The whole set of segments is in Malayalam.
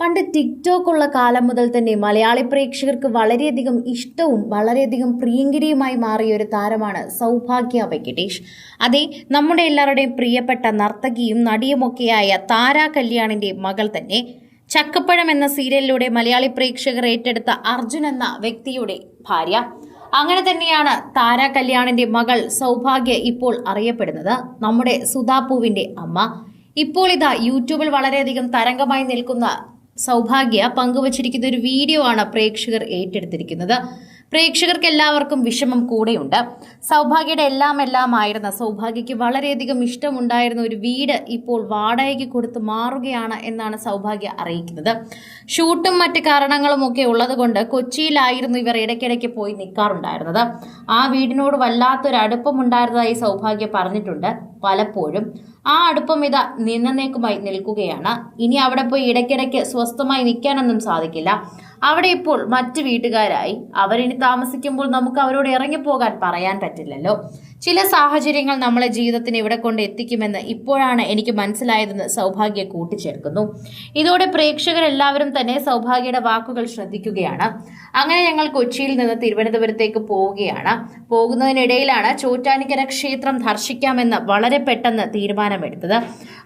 പണ്ട് ടിക്ടോക്ക് ഉള്ള കാലം മുതൽ തന്നെ മലയാളി പ്രേക്ഷകർക്ക് വളരെയധികം ഇഷ്ടവും വളരെയധികം പ്രിയങ്കരിയുമായി മാറിയ ഒരു താരമാണ് സൗഭാഗ്യ വെങ്കിടേഷ് അതെ നമ്മുടെ എല്ലാവരുടെയും പ്രിയപ്പെട്ട നർത്തകിയും നടിയുമൊക്കെയായ താര കല്യാണിന്റെ മകൾ തന്നെ. ചക്കപ്പഴം എന്ന സീരിയലിലൂടെ മലയാളി പ്രേക്ഷകർ ഏറ്റെടുത്ത അർജുൻ എന്ന വ്യക്തിയുടെ ഭാര്യ. അങ്ങനെ തന്നെയാണ് താര കല്യാണിന്റെ മകൾ സൗഭാഗ്യ ഇപ്പോൾ അറിയപ്പെടുന്നത്. നമ്മുടെ സുധാപൂവിന്റെ അമ്മ. ഇപ്പോൾ ഇതാ യൂട്യൂബിൽ വളരെയധികം തരംഗമായി നിൽക്കുന്ന സൗഭാഗ്യ പങ്കുവച്ചിരിക്കുന്ന ഒരു വീഡിയോ ആണ് പ്രേക്ഷകർ ഏറ്റെടുത്തിരിക്കുന്നത്. പ്രേക്ഷകർക്ക് എല്ലാവർക്കും വിഷമം കൂടെയുണ്ട്. സൗഭാഗ്യയുടെ എല്ലാം എല്ലാം ആയിരുന്ന സൗഭാഗ്യയ്ക്ക് വളരെയധികം ഇഷ്ടമുണ്ടായിരുന്ന ഒരു വീട് ഇപ്പോൾ വാടകയ്ക്ക് കൊടുത്ത് മാറുകയാണ് എന്നാണ് സൗഭാഗ്യ അറിയിക്കുന്നത്. ഷൂട്ടും മറ്റ് കാരണങ്ങളും ഒക്കെ ഉള്ളതുകൊണ്ട് കൊച്ചിയിലായിരുന്നു ഇവർ ഇടയ്ക്കിടയ്ക്ക് പോയി നിൽക്കാറുണ്ടായിരുന്നത്. ആ വീടിനോട് വല്ലാത്തൊരു അടുപ്പമുണ്ടായിരുന്നതായി സൗഭാഗ്യ പറഞ്ഞിട്ടുണ്ട്. പലപ്പോഴും ആ അടുപ്പം ഇതാ നിന്നേക്കുമായി നിൽക്കുകയാണ്. ഇനി അവിടെ പോയി ഇടയ്ക്കിടയ്ക്ക് സ്വസ്ഥമായി നിൽക്കാനൊന്നും സാധിക്കില്ല. അവിടെ ഇപ്പോൾ മറ്റു വീട്ടുകാരായി. അവരിനി താമസിക്കുമ്പോൾ നമുക്ക് അവരോട് ഇറങ്ങിപ്പോകാൻ പറയാൻ പറ്റില്ലല്ലോ. ചില സാഹചര്യങ്ങൾ നമ്മളെ ജീവിതത്തിന് ഇവിടെ കൊണ്ട് എത്തിക്കുമെന്ന് ഇപ്പോഴാണ് എനിക്ക് മനസ്സിലായതെന്ന് സൗഭാഗ്യ കൂട്ടിച്ചേർക്കുന്നു. ഇതോടെ പ്രേക്ഷകരെല്ലാവരും തന്നെ സൗഭാഗ്യയുടെ വാക്കുകൾ ശ്രദ്ധിക്കുകയാണ്. അങ്ങനെ ഞങ്ങൾ കൊച്ചിയിൽ നിന്ന് തിരുവനന്തപുരത്തേക്ക് പോവുകയാണ്. പോകുന്നതിനിടയിലാണ് ചോറ്റാനിക്കര ക്ഷേത്രം ദർശിക്കാമെന്ന് വളരെ പെട്ടെന്ന് തീരുമാനമെടുത്തത്.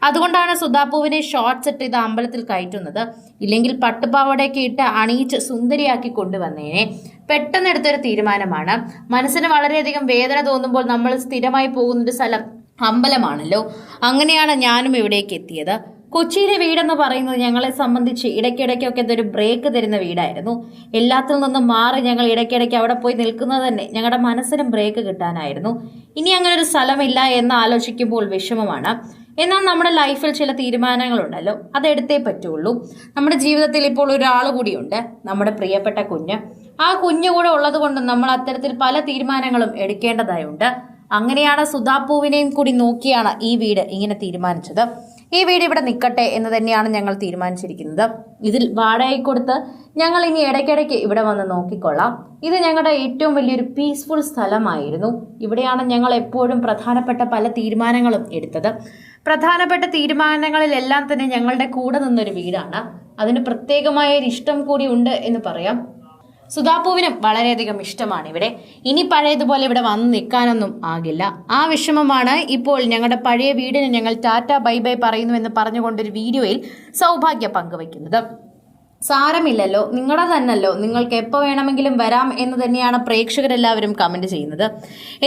അതുകൊണ്ടാണ് സുധാപൂവിനെ ഷോർട്ട് സെറ്റ് ഇത് അമ്പലത്തിൽ കയറ്റുന്നത്. ഇല്ലെങ്കിൽ പട്ടുപാവടയൊക്കെ ഇട്ട് അണിയിച്ച് സുന്ദരിയാക്കി കൊണ്ടുവന്നേനെ. പെട്ടെന്ന് എടുത്തൊരു തീരുമാനമാണ്. മനസ്സിന് വളരെയധികം വേദന തോന്നുമ്പോൾ നമ്മൾ സ്ഥിരമായി പോകുന്നൊരു സ്ഥലം അമ്പലമാണല്ലോ. അങ്ങനെയാണ് ഞാനും ഇവിടേക്ക് എത്തിയത്. കൊച്ചിയിലെ വീടെന്ന് പറയുന്നത് ഞങ്ങളെ സംബന്ധിച്ച് ഇടയ്ക്കിടയ്ക്കൊക്കെ ഇതൊരു ബ്രേക്ക് തരുന്ന വീടായിരുന്നു. എല്ലാത്തിൽ നിന്നും മാറി ഞങ്ങൾ ഇടയ്ക്കിടയ്ക്ക് അവിടെ പോയി നിൽക്കുന്നത് തന്നെ ഞങ്ങളുടെ മനസ്സിനും ബ്രേക്ക് കിട്ടാനായിരുന്നു. ഇനി അങ്ങനെ ഒരു സ്ഥലമില്ല എന്ന് ആലോചിക്കുമ്പോൾ വിഷമമാണ്. എന്നാൽ നമ്മുടെ ലൈഫിൽ ചില തീരുമാനങ്ങളുണ്ടല്ലോ. അതെടുത്തേ പറ്റുള്ളൂ. നമ്മുടെ ജീവിതത്തിൽ ഇപ്പോൾ ഒരാൾ കൂടിയുണ്ട്. നമ്മുടെ പ്രിയപ്പെട്ട കുഞ്ഞ്. ആ കുഞ്ഞു കൂടെ ഉള്ളത് കൊണ്ട് നമ്മൾ അത്തരത്തിൽ പല തീരുമാനങ്ങളും എടുക്കേണ്ടതായുണ്ട്. അങ്ങനെയാണ് സുധാപൂവിനെയും കൂടി നോക്കിയാണ് ഈ വീട് ഇങ്ങനെ തീരുമാനിച്ചത്. ഈ വീട് ഇവിടെ നിൽക്കട്ടെ എന്ന് തന്നെയാണ് ഞങ്ങൾ തീരുമാനിച്ചിരിക്കുന്നത്. ഇതിൽ വാടകയ്ക്ക് കൊടുത്ത് ഞങ്ങൾ ഇനി ഇടയ്ക്കിടയ്ക്ക് ഇവിടെ വന്ന് നോക്കിക്കൊള്ളാം. ഇത് ഞങ്ങളുടെ ഏറ്റവും വലിയൊരു പീസ്ഫുൾ സ്ഥലമായിരുന്നു. ഇവിടെയാണ് ഞങ്ങൾ എപ്പോഴും പ്രധാനപ്പെട്ട പല തീരുമാനങ്ങളും എടുത്തത്. പ്രധാനപ്പെട്ട തീരുമാനങ്ങളിലെല്ലാം തന്നെ ഞങ്ങളുടെ കൂടെ നിന്നൊരു വീടാണ്. അതിന് പ്രത്യേകമായ ഒരു ഇഷ്ടം കൂടി ഉണ്ട് എന്ന് പറയാം. സുധാപൂവിനും വളരെയധികം ഇഷ്ടമാണ് ഇവിടെ. ഇനി പഴയതുപോലെ ഇവിടെ വന്ന് നിൽക്കാനൊന്നും ആകില്ല. ആ വിഷമമാണ് ഇപ്പോൾ ഞങ്ങളുടെ പഴയ വീടിന് ഞങ്ങൾ ടാറ്റ ബൈ ബൈ പറയുന്നു എന്ന് പറഞ്ഞുകൊണ്ടൊരു വീഡിയോയിൽ സൗഭാഗ്യ പങ്കുവയ്ക്കുന്നത്. സാരമില്ലല്ലോ. നിങ്ങളുടെ തന്നല്ലോ നിങ്ങൾക്ക് എപ്പോൾ വേണമെങ്കിലും വരാം എന്ന് തന്നെയാണ് പ്രേക്ഷകരെല്ലാവരും കമന്റ് ചെയ്യുന്നത്.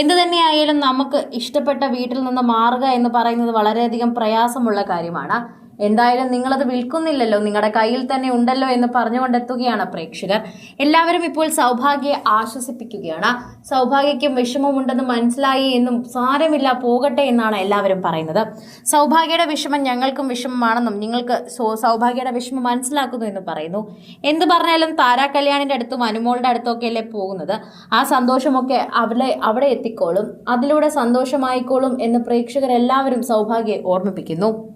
എന്തു തന്നെയായാലും നമുക്ക് ഇഷ്ടപ്പെട്ട വീട്ടിൽ നിന്ന് മാറുക എന്ന് പറയുന്നത് വളരെയധികം പ്രയാസമുള്ള കാര്യമാണ്. എന്തായാലും നിങ്ങളത് വിൽക്കുന്നില്ലല്ലോ നിങ്ങളുടെ കയ്യിൽ തന്നെ ഉണ്ടല്ലോ എന്ന് പറഞ്ഞുകൊണ്ടെത്തുകയാണ് പ്രേക്ഷകർ. എല്ലാവരും ഇപ്പോൾ സൗഭാഗ്യയെ ആശ്വസിപ്പിക്കുകയാണ്. സൗഭാഗ്യയ്ക്കും വിഷമമുണ്ടെന്ന് മനസ്സിലായി എന്നും സാരമില്ല പോകട്ടെ എന്നാണ് എല്ലാവരും പറയുന്നത്. സൗഭാഗ്യയുടെ വിഷമം ഞങ്ങൾക്കും വിഷമമാണെന്നും നിങ്ങൾക്ക് സൗഭാഗ്യയുടെ വിഷമം മനസ്സിലാക്കുന്നു എന്ന് പറയുന്നു. എന്ത് പറഞ്ഞാലും താരാ കല്യാണിന്റെ അടുത്തും അനുമോളുടെ അടുത്തൊക്കെ അല്ലേ പോകുന്നത്? ആ സന്തോഷമൊക്കെ അവിടെ അവിടെ എത്തിക്കോളും. അതിലൂടെ സന്തോഷമായിക്കോളും എന്ന് പ്രേക്ഷകരെല്ലാവരും സൗഭാഗ്യയെ ഓർമ്മിപ്പിക്കുന്നു.